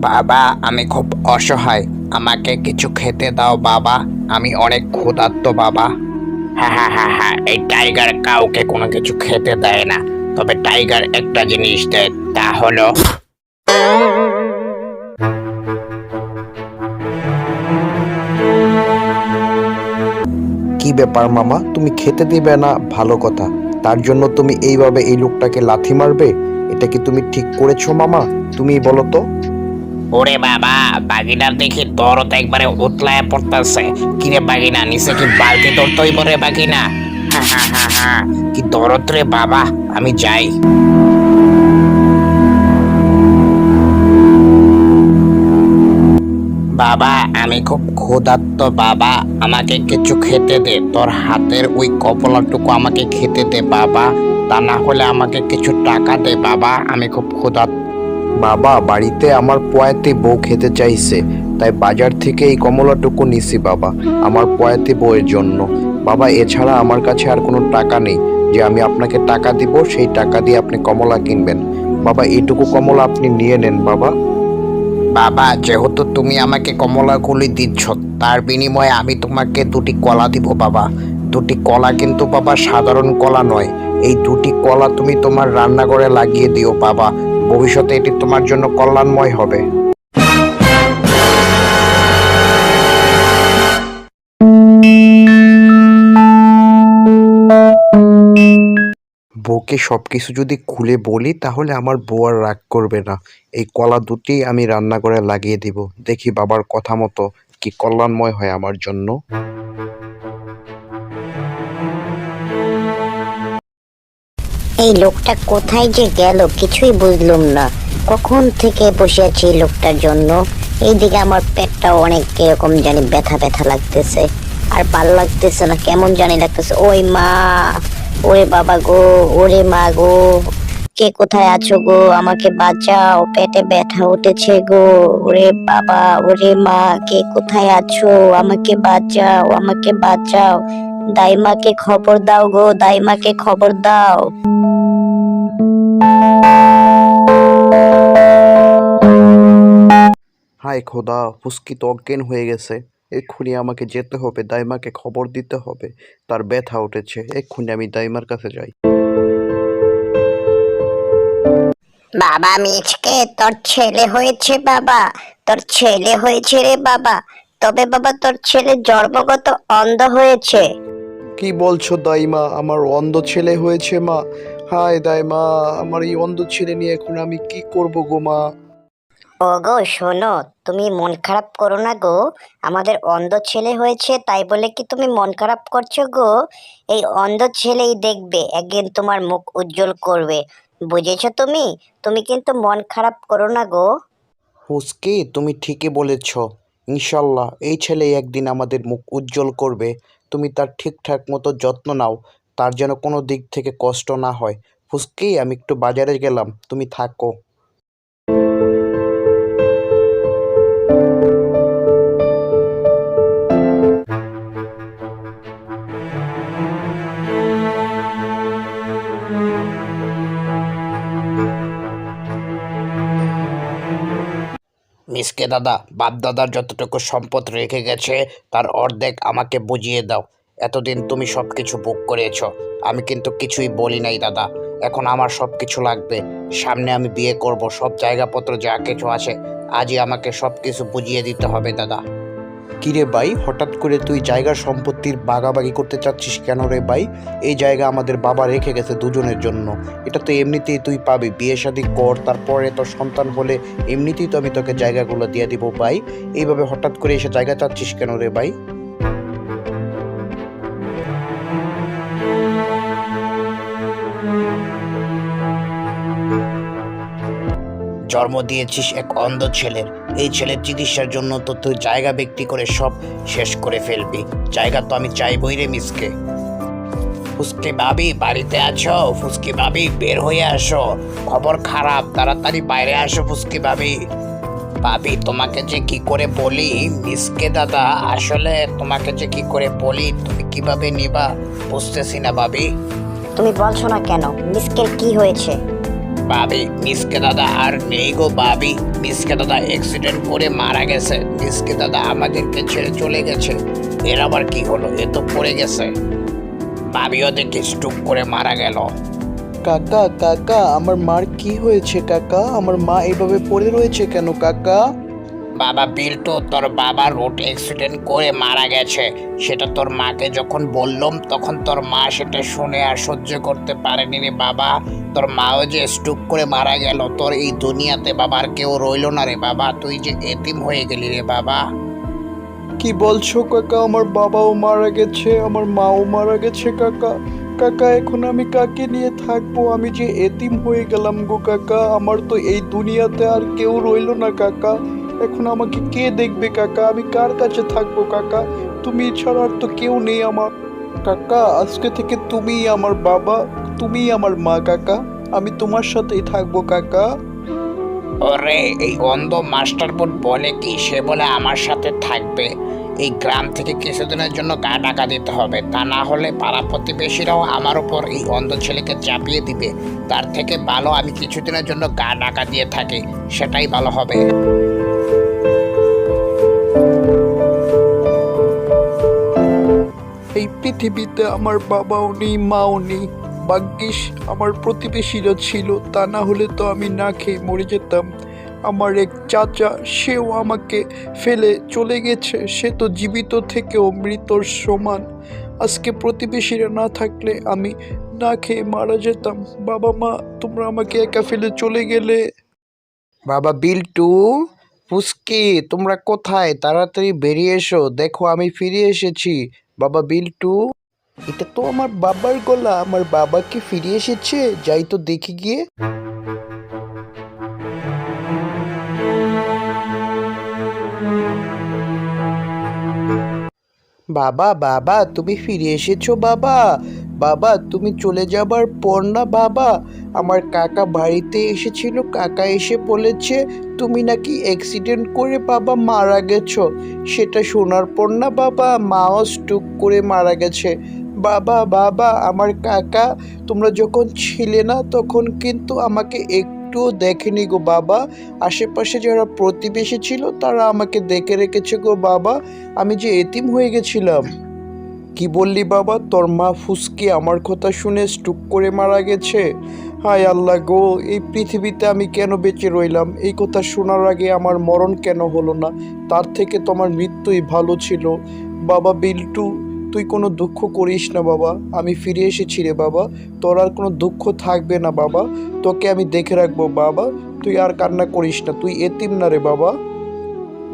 বাবা, আমি খুব অসহায়। আমাকে কিছু খেতে দাও, বাবা। আমি অনেক ক্ষুধার্ত, বাবা। হ্যাঁ হ্যাঁ হ্যাঁ হ্যাঁ এই টাইগার কাউকে কোনো কিছু খেতে দেয় না। তবে টাইগার একটা জিনিস দেয়, তা হলো কি ব্যাপার, মামা? তুমি খেতে দিবে না? ভালো কথা। তার জন্য তুমি এইভাবে এই লোকটাকে লাথি মারবে? এটা কি তুমি ঠিক করেছ, মামা? তুমি বলো তো। ওরে বাবা বাগিনার দেখি দরদ একবারে উতলায় পড়তেছে। কিরে বাগিনা, নিচে কি বালতি ধরতেই পরে বাগিনা? কি দরদ রে বাবা, আমি যাই। বাবা, আমি খুব ক্ষুধার্ত বাবা, আমাকে কিছু খেতে দে। তোর হাতের ওই কপলাটুকু আমাকে খেতে দে বাবা, তা না হলে আমাকে কিছু টাকা দে বাবা, আমি খুব ক্ষুধার্ত বাবা বাড়িতে আমার পয়াতে বউ খেতে চাইছে, তাই বাজার থেকে এই কমলাটুকু নিছি বাবা, আমার পয়াতে বউয়ের জন্য। বাবা, এছাড়া আমার কাছে আর কোনো টাকা নেই। যে আমি আপনাকে টাকা দিব, সেই টাকা দিয়ে আপনি কমলা কিনবেন। বাবা, এইটুকু কমলা আপনি নিয়ে নেন বাবা। বাবা, যেহেতু তুমি আমাকে কমলাগুলি দিচ্ছ, তার বিনিময়ে আমি তোমাকে দুটি কলা দিব বাবা। দুটি কলা কিন্তু বাবা, সাধারণ কলা নয়। এই দুটি কলা তুমি তোমার রান্নাঘরে লাগিয়ে দিও বাবা। ভবিষ্যতে এটি তোমার জন্য কল্যাণময় হবে। বউকে সব কিছু যদি খুলে বলি, তাহলে আমার বউ আর রাগ করবে না। এই কলা দুটি আমি রান্না করে লাগিয়ে দিব। দেখি বাবার কথা মতো কি কল্যাণময় হয় আমার জন্য। এই লোকটা কোথায় যে গেল কিছুই বুঝলুম না। কখন থেকে বসে আছি এই লোকটার জন্য? এইদিকে আমার পেটটা অনেক কীরকম জানি ব্যথা ব্যথা লাগতেছে। আর ভালো লাগতেছে না, কেমন জানি লাগতেছে। ওই মা, ওরে বাবা গো, ওরে মা গো। কে কোথায় আছো গো? আমাকে বাঁচাও, পেটে ব্যথা উঠেছে গো। ওরে বাবা, ওরে মা, কে কোথায় আছো? আমাকে বাঁচাও আমাকে বাঁচাও। দাইমাকে খবর দাও গো দাইমাকে খবর দাও। হায় খোদা ফুসকি তো অজ্ঞান হয়ে গেছে। এক্ষুনি আমাকে যেতে হবে দাইমাকে খবর দিতে হবে। তার ব্যথা উঠেছে এক্ষুনি আমি দাইমার কাছে যাই। বাবা মিচকে তোর ছেলে হয়েছে বাবা তোর ছেলে হয়েছে রে বাবা। তবে বাবা তোর ছেলে জন্মগত অন্ধ হয়েছে। কি বলছো দাইমা? আমার অন্ধ ছেলে হয়েছে মা। হায় দাইমা আমার এই অন্ধ ছেলে নিয়ে এখন আমি কি করব গো মা? ও গো শোনো তুমি মন খারাপ করো না গো। আমাদের অন্ধ ছেলে হয়েছে তাই বলে কি তুমি মন খারাপ করছ গো? এই অন্ধ ছেলেই দেখবে একদিন তোমার মুখ উজ্জ্বল করবে। বুঝেছ তুমি? তুমি কিন্তু মন খারাপ করো না গো। ফুসকি তুমি ঠিকই বলেছ। ইনশাল্লাহ এই ছেলে একদিন আমাদের মুখ উজ্জ্বল করবে। তুমি তার ঠিকঠাক মতো যত্ন নাও, তার যেন কোনো দিক থেকে কষ্ট না হয়। ফুসকেই আমি একটু বাজারে গেলাম, তুমি থাকো। মিসকে দাদা বাপ দাদার যতটুকু সম্পদ রেখে গেছে, তার অর্ধেক আমাকে বুঝিয়ে দাও। এতদিন তুমি সব কিছু বুক করেছ। আমি কিন্তু কিছুই বলি নাই দাদা। এখন আমার সব কিছু লাগবে। সামনে আমি বিয়ে করব। সব জায়গাপত্র যা কিছু আছে, আজই আমাকে সব কিছু বুঝিয়ে দিতে হবে দাদা। কিরে ভাই, হঠাৎ করে তুই জায়গার সম্পত্তির বাগাবাগি করতে চাচ্ছিস কেন রে ভাই? এই জায়গা আমাদের বাবা রেখে গেছে দুজনের জন্য। এটা তো এমনিতেই তুই পাবি। বিয়ে শাদি কর, তারপরে তোর সন্তান হলে এমনিতেই তো আমি তোকে জায়গাগুলো দিয়ে দিব ভাই। এইভাবে হঠাৎ করে এসে জায়গা চাচ্ছিস কেন রে ভাই? জন্ম দিয়েছিস এক অন্ধ ছেলের। এই ছেলের চিকিৎসার জন্য তো তুই জায়গা বিক্রি করে সব শেষ করে ফেলবি। জায়গা তো আমি চাইবই রে মিসকে। ফুসকি ভাবি, বাড়িতে আছো? ফুসকি ভাবি, বের হয়ে আসো। খবর খারাপ, তাড়াতাড়ি বাইরে আসো ফুসকি ভাবি। ভাবি, তোমাকে যে কি করে বলি? মিসকে দাদা, আসলে তোমাকে যে কি করে বলি, তুমি কীভাবে নিবা? বুঝতেছি না ভাবি। তুমি বলছো না কেন? মিসকের কি হয়েছে? বাবি মিসকে দাদা আর নেই গো বাবি মিসকে দাদা অ্যাক্সিডেন্ট করে মারা গেছে। মিসকে দাদা আমাদেরকে ছেড়ে চলে গেছে। এর আবার কি হলো? এ তো পড়ে গেছে। বাবিও দেখি স্টুক করে মারা গেল। কাকা কাকা, আমার মার কি হয়েছে, কাকা? আমার মা এভাবে পড়ে রয়েছে কেন, কাকা? বাবা বিল্টু তোর বাবা রোড অ্যাক্সিডেন্ট করে মারা গেছে। সেটা তোর মাকে যখন বললাম, তখন তোর মা সেটা শুনে আর সহ্য করতে পারেনি রে বাবা। তোর মাও যে স্টুক করে মারা গেল, তোর এই দুনিয়াতে বাবার কেউ রইল না রে বাবা। তুই যে এতিম হয়ে গেলি রে বাবা। কি বলছো কাকা? আমার বাবাও মারা গেছে, আমার মাও মারা গেছে কাকা। কাকা, এখন আমি কাকে নিয়ে থাকব? আমি যে এতিম হয়ে গেলাম গো কাকা। আমার তো এই দুনিয়াতে আর কেউ রইল না কাকা। এখন আমাকে কে দেখবে, কাকা? আমি কার কাছে থাকব, কাকা? তুমি ছাড়া আর তো কেউ নেই আমার। কাকা, আজকে থেকে তুমিই আমার বাবা, তুমিই আমার মা, কাকা। আমি তোমার সাথেই থাকব, কাকা। ওরে, এই অন্ধ মাস্টার বোর্ড বলে কি? সে বলে আমার সাথে থাকবে। এই গ্রাম থেকে কিছুদিনের জন্য গা টাকা দিতে হবে। তা না হলে পাড়া প্রতিবেশীরাও আমার উপর এই অন্ধ ছেলেকে চাপিয়ে দিবে। তার থেকে ভালো আমি কিছুদিনের জন্য গা টাকা দিয়ে থাকি। সেটাই ভালো হবে। এই পৃথিবীতে আমার বাবাও নেই, মাও নেই। ভাগ্যিস, আমার প্রতিবেশীরা ছিল, তা না হলে তো আমি না খেয়ে মরে যেতাম। আমার এক চাচা, সেও আমাকে ফেলে চলে গেছে, সে তো জীবিত থেকেও মৃতর সমান। আজকে প্রতিবেশীরা না থাকলে আমি না খেয়ে মারা যেতাম। বাবা মা, তোমরা আমাকে একা ফেলে চলে গেলে। বাবা বিল্টু পুস্কি তোমরা কোথায়? তাড়াতাড়ি বেরিয়ে এসো। দেখো, আমি ফিরে এসেছি। বাবা বিল্টু, এটা তো আমার বাবার গলা। আমার বাবা কি ফিরে এসেছে? যাই তো দেখি গিয়ে। বাবা বাবা, তুমি ফিরে এসেছ বাবা। বাবা, তুমি চলে যাবার পর না বাবা? আমার কাকা বাড়িতে এসেছিল, কাকা এসে বলেছে, তুমি নাকি অ্যাক্সিডেন্ট করে বাবা মারা গেছো। সেটা শোনার পর না বাবা, মাও স্টুক করে মারা গেছে। বাবা বাবা, আমার কাকা, তোমরা যখন ছিলে না, তখন কিন্তু আমাকে একটুও দেখেনি গো বাবা। আশেপাশে যারা প্রতিবেশী ছিল, তারা আমাকে দেখে রেখেছে গো বাবা। আমি যে এতিম হয়ে গেছিলাম। কি বললি বাবা? তোর মা ফুসকি আমার কথা শুনে স্টুক করে মারা গেছে। হায় আল্লাহ গো, এই পৃথিবীতে আমি কেন বেঁচে রইলাম? এই কথা শোনার আগে আমার মরণ কেন হলো না? তার থেকে তোমার মৃত্যুই ভালো ছিল। বাবা, বিল্টু, তুই কোনো দুঃখ করিস না বাবা। আমি ফিরে এসেছি রে বাবা। তোর আর কোনো দুঃখ থাকবে না বাবা। তোকে আমি দেখে রাখব বাবা। তুই আর কান্না করিস না। তুই এতিম না রে বাবা।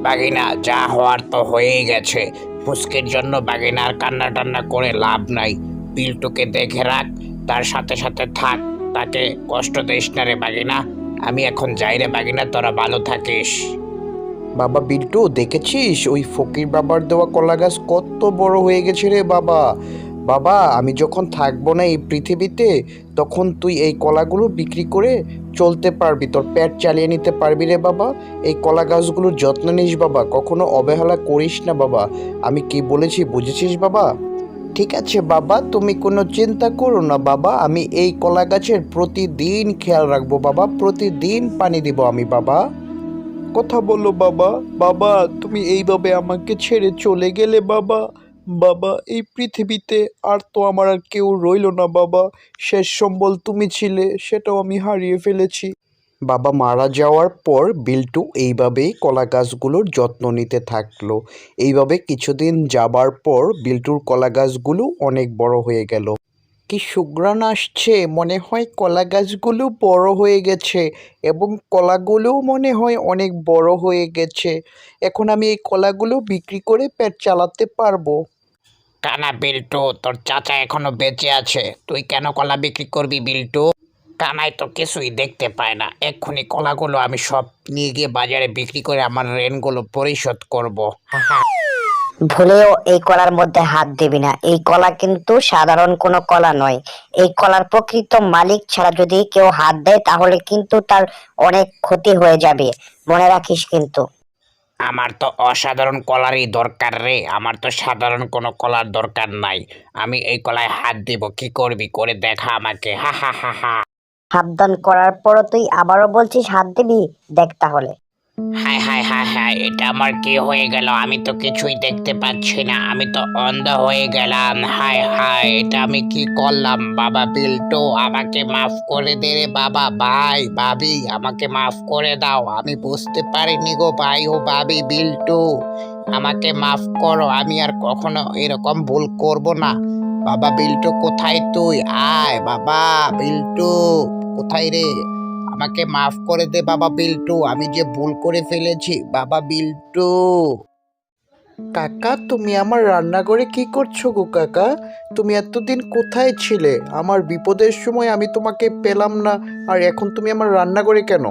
বাগিনা, যা হওয়ার তো হয়েই গেছে। ফুসকির জন্য বাগিনার কান্না টান্না করে লাভ নাই। বিল্টুকে দেখে রাখ, তার সাথে সাথে থাক, তাকে কষ্ট দিস না রে বাগিনা। আমি এখন যাই রে বাগিনা, তোরা ভালো থাকিস। বাবা বিল্টু দেখেছিস? ওই ফকির বাবার দেওয়া কলা গাছ কত বড় হয়ে গেছে রে বাবা। বাবা, আমি যখন থাকব না এই পৃথিবীতে তখন তুই এই কলাগুলো বিক্রি করে চলতে পারবি, তোর পেট চালিয়ে নিতে পারবি রে বাবা। এই কলা গাছগুলোর যত্ন নিস বাবা, কখনো অবহেলা করিস না বাবা। আমি কি বলেছি বুঝেছিস বাবা? ঠিক আছে বাবা, তুমি কোনো চিন্তা করো না বাবা, আমি এই কলা গাছের প্রতিদিন খেয়াল রাখব বাবা, প্রতিদিন পানি দিব আমি বাবা। কথা বলো বাবা বাবা, তুমি এইভাবে আমাকে ছেড়ে চলে গেলে বাবা। বাবা এই পৃথিবীতে আর তো আমার আর কেউ রইল না বাবা। শেষ সম্বল তুমি ছিলে সেটাও আমি হারিয়ে ফেলেছি। বাবা মারা যাওয়ার পর বিল্টু এইভাবেই কলা গাছগুলোর যত্ন নিতে থাকল। এইভাবে কিছুদিন যাবার পর বিল্টুর কলা গাছগুলো অনেক বড় হয়ে গেল। কি সুগ্রাণ আসছে মনে হয় কলা গাছগুলো বড় হয়ে গেছে এবং কলাগুলোও মনে হয় অনেক বড় হয়ে গেছে। এখন আমি এই কলাগুলো বিক্রি করে পেট চালাতে পারব। কানা বিল্টু, তোর চাচা এখনও বেঁচে আছে। তুই কেন কলা বিক্রি করবি বিল্টু? কানাই তো কিছুই দেখতে পায় না। এক্ষুনি কলাগুলো আমি সব নিয়ে গিয়ে বাজারে বিক্রি করে আমার ঋণগুলো পরিশোধ করব। ভুলেও এই কলার মধ্যে হাত দিবি না। এই কলা কিন্তু সাধারণ কোনো কলা নয়। এই কলার প্রকৃত মালিক ছাড়া যদি কেউ হাত দেয়, তাহলে কিন্তু তার অনেক ক্ষতি হয়ে যাবে। মনে রাখিস কিন্তু। আমার তো অসাধারণ কলারই দরকার রে। আমার তো সাধারণ কোনো কলার দরকার নাই। আমি এই কলায় হাত দিব। কি করবি? করে দেখা আমাকে। হা হা হা হা। সাবধান করার পরও তুই আবারও বলছিস হাত দিবি? দেখ তাহলে। হায় হায় হায় হায়, এটা আমার কি হয়ে গেল? আমি তো কিছুই দেখতে পাচ্ছি না। আমি তো অন্ধ হয়ে গেলাম। হায় হায়, এটা আমি কি করলাম? বাবা বিল্টু, আমাকে মাফ করে দে রে বাবা। ভাই, ভাবি, আমাকে মাফ করে দাও। আমি বুঝতে পারিনি গো ভাই ও ভাবি বিল্টু। আমাকে মাফ করো, আমি আর কখনো এরকম ভুল করব না। বাবা বিল্টু, কোথায় তুই? আয়, বাবা বিল্টু, কোথায় রে? আমাকে মাফ করে দে বাবা বিল্টু। আমি যে ভুল করে ফেলেছি বাবা বিল্টু। কাকা তুমি আমার রান্নাঘরে কি করছ গো কাকা? তুমি এতদিন কোথায় ছিলে? আমার বিপদের সময় আমি তোমাকে পেলাম না আর এখন তুমি আমার রান্নাঘরে কেন?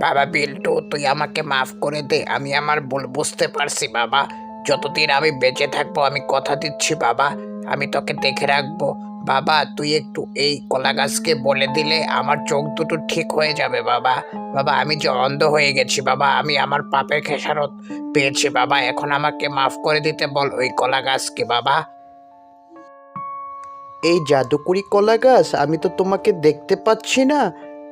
বাবা বিল্টু তুই আমাকে মাফ করে দে। আমি আমার ভুল বুঝতে পারছি বাবা। যতদিন আমি বেঁচে থাকব আমি কথা দিচ্ছি বাবা। আমি তোকে দেখে রাখব। বাবা, তুই একটু এই কলা গাছকে বলে দিলে আমার চোখ দুটো ঠিক হয়ে যাবে, বাবা। বাবা, আমি যে অন্ধ হয়ে গেছি, বাবা, আমি আমার পাপের খেসারত পেয়েছি, বাবা। এখন আমাকে মাফ করে দিতে বল ওই কলা গাছকে, বাবা। এই জাদুকরি কলা গাছ আমি তো তোমাকে দেখতে পাচ্ছি না,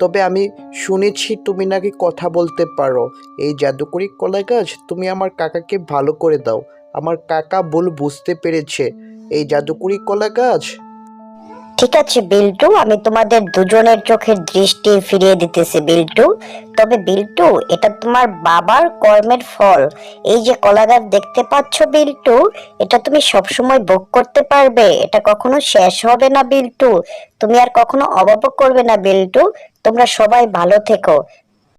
তবে আমি শুনেছি তুমি নাকি কথা বলতে পারো। এই জাদুকরি কলা গাছ তুমি আমার কাকাকে ভালো করে দাও। আমার কাকা ভুল বুঝতে পেরেছে। এই জাদুকরি কলা গাছ ঠিক আছে, বিল্টু, আমি তোমাদের দুজনের চোখের দৃষ্টি ফিরিয়ে দিতেছি, বিল্টু। তবে বিল্টু, এটা তোমার বাবার কর্মের ফল। এই যে কলাগার দেখতে পাচ্ছ, বিল্টু, এটা তুমি সবসময় ভোগ করতে পারবে। এটা কখনো শেষ হবে না, বিল্টু। তুমি আর কখনো অভাব করবে না, বিল্টু। তোমরা সবাই ভালো থেকো।